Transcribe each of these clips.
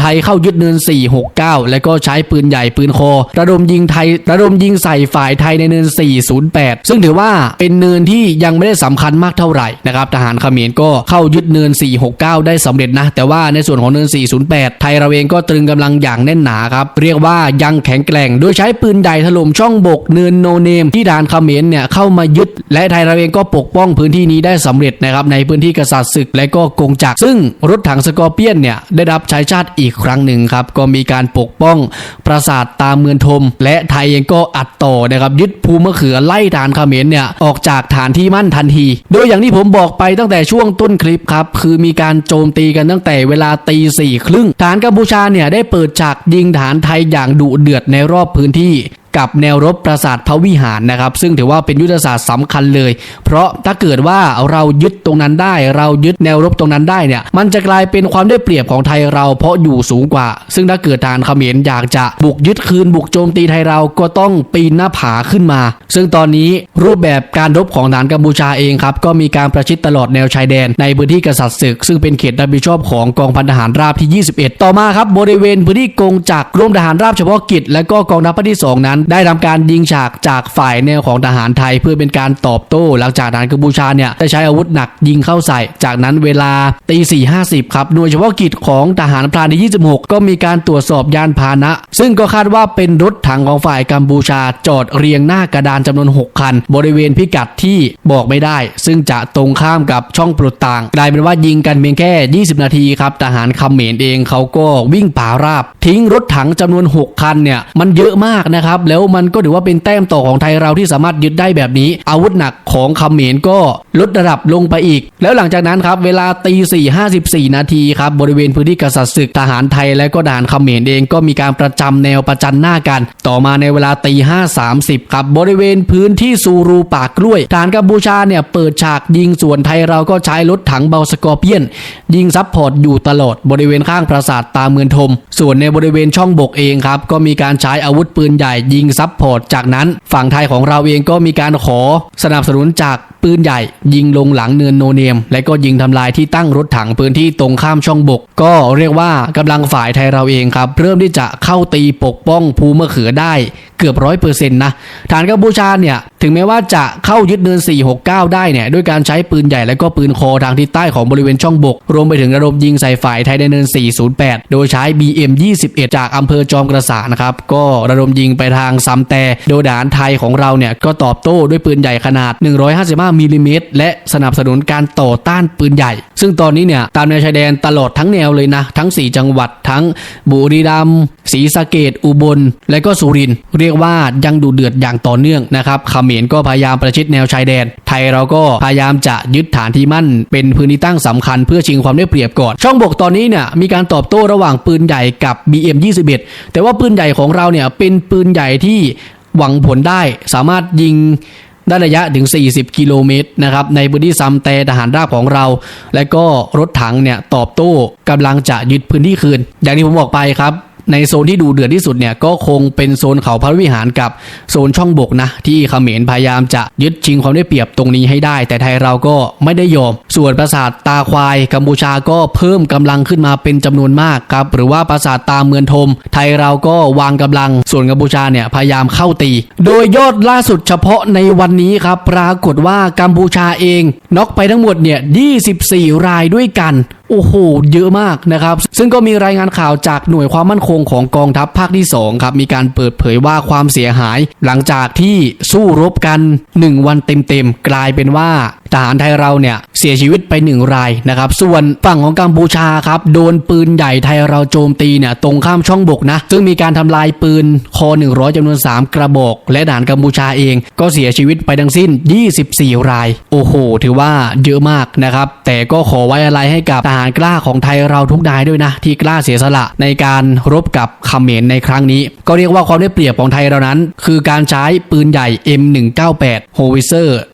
ไทยเข้ายึดเนิน 469 แล้วก็ใช้ปืนใหญ่ปืนคอ ระดมยิงไทยระดมยิงใส่ฝ่ายไทยในเนิน 408 ซึ่งถือว่าเป็นเนินที่ยังไม่ได้สำคัญมากเท่าไหร่นะครับทหารเขมรก็เข้ายึดเนิน 469 ได้สำเร็จนะ แต่ว่าในส่วนของเนิน 408 ไทยเราเองก็ตรึงกำลังอย่างแน่นหนาครับ เรียกว่ายังแข็งแกร่ง โดยใช้ปืนใหญ่ถล่มช่องบกเนินโนเนม ที่ทหารเขมรเนี่ยเข้ามายึด และไทยเราเองก็ปกป้องพื้นที่นี้ได้สำเร็จนะครับในพื้นที่กษัตริย์ศึกและก็กงจักรซึ่งรถถังสกอร์เปียนเนี่ยได้รับใช้ชาติอีกครั้งหนึ่งครับ ก็มีการปกป้องปราสาทตามเมืองทม และไทยเองก็อัดต่อนะครับยึดภูมะเขือไล่ฐานเขมรเนี่ยออกจากฐานที่มั่นทันที โดยอย่างที่ผมบอกไปตั้งแต่ช่วงต้นคลิปครับคือมีการโจมตีกันตั้งแต่เวลาตีสี่ครึ่งฐานกัมพูชาเนี่ยได้เปิดฉากยิงฐานไทยอย่างดุเดือดในรอบพื้นที่ กับแนวรบปราสาทพระวิหารนะครับ ซึ่งถือว่าเป็นยุทธศาสตร์สำคัญเลย เพราะถ้าเกิดว่าเรายึดตรงนั้นได้ เรายึดแนวรบตรงนั้นได้เนี่ยมันจะกลายเป็นความได้เปรียบของไทยเราเพราะอยู่สูงกว่า ซึ่งถ้าเกิดทารเขมรอยากจะบุกยึดคืนบุกโจมตีไทยเราก็ต้องปีนหน้าผาขึ้นมา ซึ่งตอนนี้รูปแบบการรบของฐานกัมพูชาเองครับก็มีการประชิดตลอดแนวชายแดน ในพื้นที่กษัตริย์ศึก ซึ่งเป็นเขตรับผิดชอบของกองพันทหารราบที่ 21 ต่อมาครับบริเวณพื้นที่กงจักรร่วมทหารราบเฉพาะกิจและก็กองทัพภาคที่ 2 นั้นได้ทำการยิงฉากจากฝ่ายแนวของทหารไทยเพื่อเป็นการตอบโต้ หลังจากทหารกัมพูชาเนี่ยได้ใช้อาวุธหนักยิงเข้าใส่ จากนั้นเวลาตีสี่ห้าสิบครับหน่วยเฉพาะกิจของทหารพรานที่ 26 ก็มีการตรวจสอบยานพาหนะ ซึ่งก็คาดว่าเป็นรถถังของฝ่ายกัมพูชาจอดเรียงหน้ากระดานจำนวน 6 คัน บริเวณพิกัดที่บอกไม่ได้ ซึ่งจะตรงข้ามกับช่องปลดต่างกลายเป็นว่ายิงกันเพียงแค่ 20 นาทีครับทหารคำเขมรเองเขาก็วิ่งป่าราบ ทิ้งรถถังจำนวน 6 คันเนี่ยมันเยอะมากนะครับแล้วมันก็ถือว่าเป็นแต้มต่อของไทยเราที่สามารถยึดได้แบบนี้ อาวุธหนักของเขมรก็ลดระดับลงไปอีก แล้วหลังจากนั้นครับเวลาตีสี่ห้าสิบสี่นาทีครับบริเวณพื้นที่กษัตริย์ศึกทหารไทยและก็ทหารเขมรเองก็มีการประจำแนวประจันหน้ากัน ต่อมาในเวลาตีห้าสามสิบครับบริเวณพื้นที่ซูรูปากกล้วยทหารกัมพูชาเนี่ยเปิดฉากยิงส่วนไทยเราก็ใช้รถถังเบาสกอร์เปียน ยิงซับพอร์ตอยู่ตลอดบริเวณข้างปราสาทตาเมืองทม ส่วนในบริเวณช่องบกเองครับก็มีการใช้อาวุธปืนใหญ่ยิงิงซับพอร์ตจากนั้นฝั่งไทยของเราเองก็มีการขอสนับสนุนจากปืนใหญ่ ยิงลงหลังเนินโนเนียมและก็ยิงทำลายที่ตั้งรถถังพื้นที่ตรงข้ามช่องบก ก็เรียกว่ากำลังฝ่ายไทยเราเองครับ เริ่มที่จะเข้าตีปกป้องภูมะเขือได้เกือบร้อยเปอร์เซ็นต์นะฐานกัมพูชาเนี่ยถึงแม้ว่าจะเข้ายึดเนิน 469 ได้เนี่ยด้วยการใช้ปืนใหญ่และก็ปืนคอทางทิศใต้ของบริเวณช่องบก รวมไปถึงระดมยิงใส่ฝ่ายไทยในเนิน 408 โดยใช้ BM 21 จากอำเภอจอมกระสานะครับ ก็ระดมยิงไปทางซัมแต่โดยทหารไทยของเราเนี่ยก็ตอบโต้ด้วยปืนใหญ่ขนาด 155มิลลิเมตรและสนับสนุนการต่อต้านปืนใหญ่ ซึ่งตอนนี้เนี่ยตามแนวชายแดนตลอดทั้งแนวเลยนะทั้ง 4 จังหวัดทั้งบุรีรัมย์ศรีสะเกดอุบล และก็สุรินทร์เรียกว่ายังดูเดือดอย่างต่อเนื่องนะครับเขมรก็พยายามประชิดแนวชายแดน ไทยเราก็พยายามจะยึดฐานที่มั่น เป็นพื้นที่ตั้งสำคัญเพื่อชิงความได้เปรียบก่อน ช่องบกตอนนี้เนี่ยมีการตอบโต้ระหว่างปืนใหญ่กับ BM 21 แต่ว่าปืนใหญ่ของเราเนี่ยเป็นปืนใหญ่ที่หวังผลได้สามารถยิงได้ระยะถึง 40 กิโลเมตรนะครับ ในพื้นที่ซัมแต่ทหารราบของเรา และก็รถถังเนี่ยตอบโต้กำลังจะยึดพื้นที่คืน อย่างที่ผมบอกไปครับ ในโซนที่ดูเดือดที่สุดเนี่ยก็คงเป็นโซนเขาพระวิหารกับโซนช่องบกนะ ที่เขมรพยายามจะยึดชิงความได้เปรียบตรงนี้ให้ได้ แต่ไทยเราก็ไม่ได้ยอม ส่วนปราสาทตาควาย กัมพูชาก็เพิ่มกำลังขึ้นมาเป็นจำนวนมากครับหรือว่าปราสาทตาเมืองทม ไทยเราก็วางกำลัง ส่วนกัมพูชาเนี่ยพยายามเข้าตี โดยยอดล่าสุดเฉพาะในวันนี้ครับปรากฏว่ากัมพูชาเองน็อกไปทั้งหมดเนี่ย24 รายด้วยกัน โอ้โห เยอะมากนะครับ ซึ่งก็มีรายงานข่าวจากหน่วยความมั่นคงของกองทัพภาคที่2ครับ มีการเปิดเผยว่าความเสียหาย หลังจากที่สู้รบกัน 1 วันเต็มๆ กลายเป็นว่า ทหารไทยเราเนี่ยเสียชีวิตไป1รายนะครับส่วนฝั่งของกัมพูชาครับโดนปืนใหญ่ไทยเราโจมตีเนี่ยตรงข้ามช่องบกนะซึ่งมีการทำลายปืนคอ100จำนวน 3 กระบอก และทหารกัมพูชาเองก็เสียชีวิตไปทั้งสิ้น 24 ราย โอ้โห ถือว่าเยอะมากนะครับ แต่ก็ขอไว้อะไรให้กับทหารกล้าของไทยเราทุกนายด้วยนะ ที่กล้าเสียสละในการรบกับเขมรในครั้งนี้ ก็เรียกว่าความได้เปรียบของไทยเรานั้น คือการใช้ปืนใหญ่ M198 โฮวิเซอร์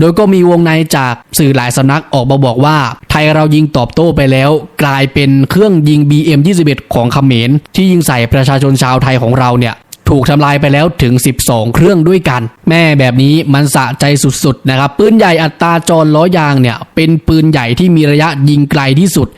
โดยก็มีวงในจากสื่อหลายสำนักออกมาบอกว่า ไทยเรายิงตอบโต้ไปแล้ว กลายเป็นเครื่องยิง BM21 ของเขมรที่ยิงใส่ประชาชนชาวไทยของเราเนี่ย ถูกทำลายไปแล้วถึง 12 เครื่องด้วยกัน แม่แบบนี้มันสะใจสุดๆนะครับปืนใหญ่อัตราจรล้อยางเนี่ยเป็นปืนใหญ่ที่มีระยะยิงไกลที่สุด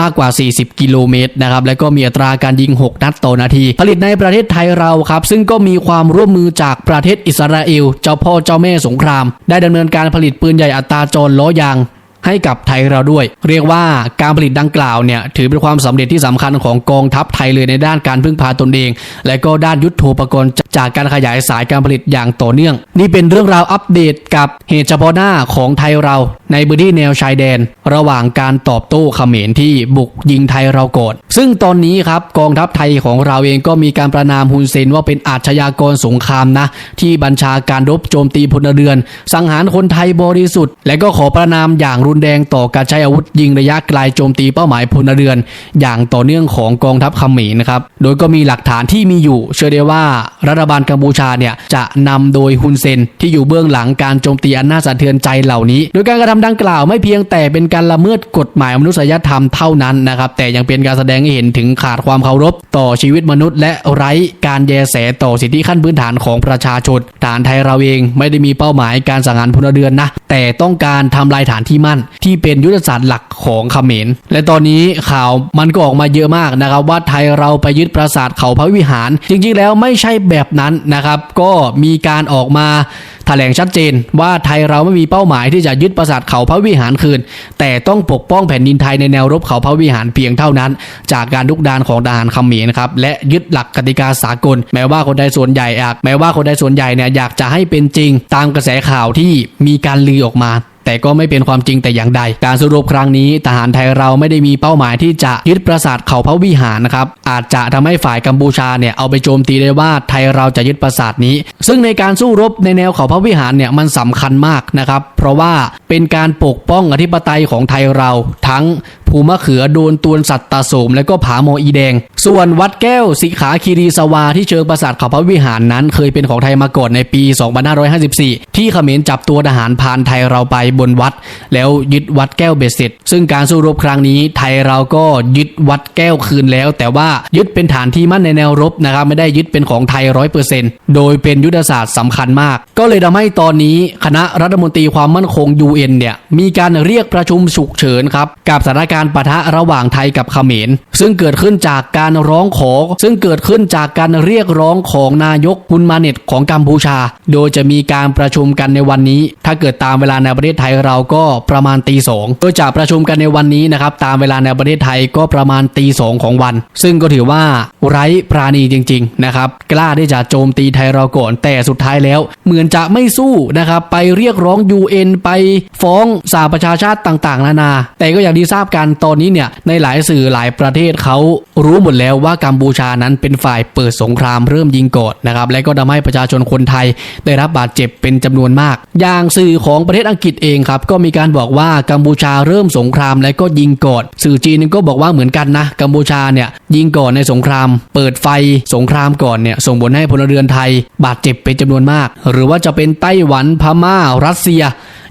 มากกว่า 40 กิโลเมตรนะครับ แล้วก็มีอัตราการยิง 6 นัดต่อนาที ผลิตในประเทศไทยเราครับ ซึ่งก็มีความร่วมมือจากประเทศอิสราเอล เจ้าพ่อเจ้าแม่สงคราม ได้ดำเนินการผลิตปืนใหญ่อัตราจรล้อยาง ให้กับไทยเราด้วย เรียกว่าการผลิตดังกล่าวเนี่ยถือเป็นความสำเร็จที่สำคัญของกองทัพไทยเลยในด้านการพึ่งพาตนเอง และก็ด้านยุทโธปกรณ์จากการขยายสายการผลิตอย่างต่อเนื่อง นี่เป็นเรื่องราวอัปเดตกับเหตุเฉพาะหน้าของไทยเรา ในพื้นที่แนวชายแดน ระหว่างการตอบโต้เขมรที่บุกยิงไทยเราก่อนซึ่งตอนนี้ครับกองทัพไทยของเราเองก็มีการประนามฮุนเซนว่าเป็นอาชญากรสงครามนะ ที่บัญชาการรบโจมตีพลเรือน สังหารคนไทยบริสุทธิ์ และก็ขอประนามอย่างรุุนแรงต่อการใช้อาวุธยิงระยะไกลโจมตีเป้าหมายพลเรือน อย่างต่อเนื่องของกองทัพเขมรนะครับ โดยก็มีหลักฐานที่มีอยู่ เชื่อได้ว่ารัฐบาลกัมพูชาเนี่ยจะนำโดยฮุนเซนที่อยู่เบื้องหลังการโจมตีอันน่าสะเทือนใจเหล่านี้ โดยการกระทำดังกล่าวไม่เพียงแต่เป็นการละเมิดกฎหมายมนุษยธรรมเท่านั้นนะครับแต่ยังเป็นการแสดงให้เห็นถึงขาดความเคารพ ต่อชีวิตมนุษย์ และไร้การแยแสต่อสิทธิขั้นพื้นฐานของประชาชนฐานไทยเราเองไม่ได้มีเป้าหมายการสังหารพลเรือนนะแต่ต้องการทำลายฐานที่มั่นที่เป็นยุทธศาสตร์หลักของเขมร และตอนนี้ข่าวมันก็ออกมาเยอะมากนะครับ ว่าไทยเราไปยึดปราสาทเขาพระวิหาร จริงๆแล้วไม่ใช่แบบนั้นนะครับ ก็มีการออกมาแถลงชัดเจน ว่าไทยเราไม่มีเป้าหมายที่จะยึดปราสาทเขาพระวิหารคืน แต่ต้องปกป้องแผ่นดินไทยในแนวรบเขาพระวิหารเพียงเท่านั้น จากการลุกดานของทหารเขมรครับและยึดหลักกติกาสากล แม้ว่าคนใดส่วนใหญ่อยากแม้ว่าคนใดส่วนใหญ่เนี่ยอยากจะให้เป็นจริง ตามกระแสข่าวที่มีการลือออกมา แต่ก็ไม่เป็นความจริงแต่อย่างใด การสรุปครั้งนี้ทหารไทยเราไม่ได้มีเป้าหมายที่จะยึดปราสาทเขาพระวิหารนะครับอาจจะทำให้ฝ่ายกัมพูชาเนี่ยเอาไปโจมตีได้ว่าไทยเราจะยึดปราสาทนี้ ซึ่งในการสู้รบในแนวเขาพระวิหารเนี่ยมันสำคัญมากนะครับ เพราะว่าเป็นการปกป้องอธิปไตยของไทยเราทั้ง ภูมะเขือโดนตวนสัตตาโสมและก็ผาโมอีแดง ส่วนวัดแก้วสิขาคีรีสวาที่เชิงปราสาทเขาพระวิหารนั้น เคยเป็นของไทยมาก่อนในปี 2554 ที่เขมรจับตัวทหารพานไทยเราไปบนวัด แล้วยึดวัดแก้วเบ็ดเสร็จ ซึ่งการสู้รบครั้งนี้ไทยเราก็ยึดวัดแก้วคืนแล้ว แต่ว่ายึดเป็นฐานที่มั่นในแนวรบนะครับไม่ได้ยึดเป็นของไทยร้อยเปอร์เซ็นต์โดยเป็นยุทธศาสตร์สำคัญมาก ก็เลยทำให้ตอนนี้คณะรัฐมนตรีความมั่นคง UN เนี่ยมีการเรียกประชุมฉุกเฉินครับกับสถานการณ์การปะทะระหว่างไทยกับเขมร ซึ่งเกิดขึ้นจากการร้องขอ ซึ่งเกิดขึ้นจากการเรียกร้องของนายกฮุนมาเน็ตของกัมพูชา โดยจะมีการประชุมกันในวันนี้ ถ้าเกิดตามเวลาในประเทศไทยเราก็ประมาณตีสองโดยจะประชุมกันในวันนี้นะครับตามเวลาในประเทศไทยก็ประมาณตีสองของวัน ซึ่งก็ถือว่าไร้ปราณีจริง ๆ นะครับ กล้าที่จะโจมตีไทยเราก่อน แต่สุดท้ายแล้ว เหมือนจะไม่สู้นะครับ ไปเรียกร้อง UN ไปฟ้องสหประชาชาติต่าง ๆ นานา แต่ก็อย่างที่ทราบกันตอนนี้เนี่ยในหลายสื่อหลายประเทศเขารู้หมดแล้วว่ากัมพูชานั้นเป็นฝ่ายเปิดสงครามเริ่มยิงก่อนนะครับและก็ทำให้ประชาชนคนไทยได้รับบาดเจ็บเป็นจำนวนมาก อย่างสื่อของประเทศอังกฤษเองครับก็มีการบอกว่ากัมพูชาเริ่มสงครามและก็ยิงก่อนสื่อจีนก็บอกว่าเหมือนกันนะกัมพูชาเนี่ยยิงก่อนในสงคราม เปิดไฟสงครามก่อนเนี่ยส่งผลให้พลเรือนไทย บาดเจ็บเป็นจำนวนมาก หรือว่าจะเป็นไต้หวันพม่ารัสเซีย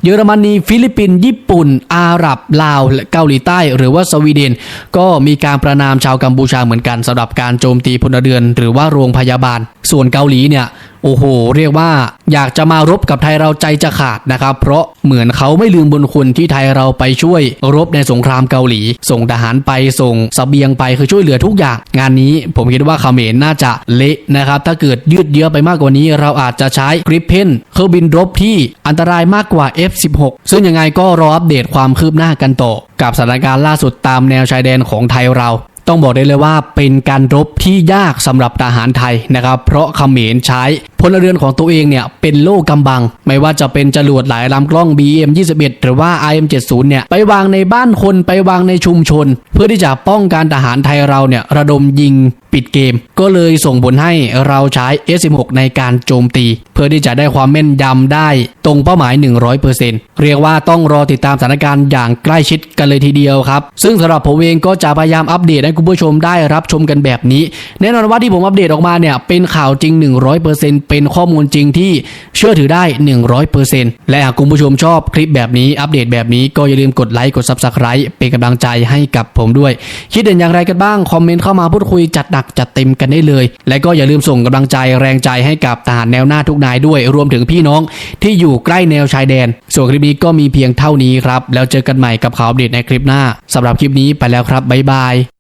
เยอรมนี ฟิลิปปินส์ญี่ปุ่น อาหรับ ลาวและเกาหลีใต้ หรือว่าสวีเดน ก็มีการประนามชาวกัมพูชาเหมือนกันสำหรับการโจมตีพลเรือน หรือว่าโรงพยาบาล ส่วนเกาหลีเนี่ย โอ้โห เรียกว่าอยากจะมารบกับไทยเราใจจะขาดนะครับ เพราะเหมือนเขาไม่ลืมบุญคุณที่ไทยเราไปช่วยรบในสงครามเกาหลี ส่งทหารไปส่งเสบียงไปคือช่วยเหลือทุกอย่าง งานนี้ผมคิดว่าเขมรน่าจะเละนะครับ ถ้าเกิดยืดเยื้อไปมากกว่านี้ เราอาจจะใช้กริปเพนเครื่องบินรบที่อันตรายมากกว่า F16 ซึ่งยังไงก็รออัปเดตความคืบหน้ากันต่อกับสถานการณ์ล่าสุดตามแนวชายแดนของไทยเรา ต้องบอกได้เลยว่าเป็นการรบที่ยากสำหรับทหารไทยนะครับ เพราะเขมรใช้พลเรือนของตัวเองเนี่ยเป็นโล่กำบัง ไม่ว่าจะเป็นจรวดหลายลำกล้อง BM 21 หรือว่า IM 70 เนี่ยไปวางในบ้านคนไปวางในชุมชน เพื่อที่จะป้องกันทหารไทยเราเนี่ยระดมยิงปิดเกม ก็เลยส่งผลให้เราใช้ S16 ในการโจมตี เพื่อที่จะได้ความแม่นยำได้ตรงเป้าหมาย 100%เรียกว่าต้องรอติดตามสถานการณ์อย่างใกล้ชิดกันเลยทีเดียวครับ ซึ่งสำหรับผมเองก็จะพยายามอัปเดตให้คุณผู้ชมได้รับชมกันแบบนี้ แน่นอนว่าที่ผมอัปเดตออกมาเนี่ยเป็นข่าวจริง 100%เป็นข้อมูลจริงที่เชื่อถือได้ 100%และหากคุณผู้ชมชอบคลิปแบบนี้อัปเดตแบบนี้ก็อย่าลืมกดไลค์กด Subscribe เป็นกำลังใจให้กับผมด้วย คิดเห็นอย่างไรกันบ้าง คอมเมนต์เข้ามาพูดคุยจัดหนักจัดเต็มกันได้เลย และก็อย่าลืมส่งกำลังใจแรงใจให้กับทหารแนวหน้าทุกนายด้วย รวมถึงพี่น้องที่อยู่ใกล้แนวชายแดน ส่วนคลิปนี้ก็มีเพียงเท่านี้ครับ แล้วเจอกันใหม่กับข่าวอัปเดตในคลิปหน้าสำหรับคลิปนี้ไปแล้วครับบ๊ายบาย